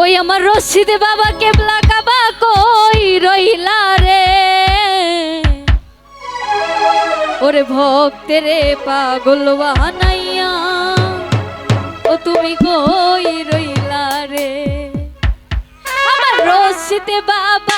ওই আমার রশিদ বাবাকে ব্লাকাবা কাবা কই রইলা রে? ওরে ভক্তেরে পাগল বানাইয়া, ও তুমি কই রইলা রে? আমার রশিদ বাবা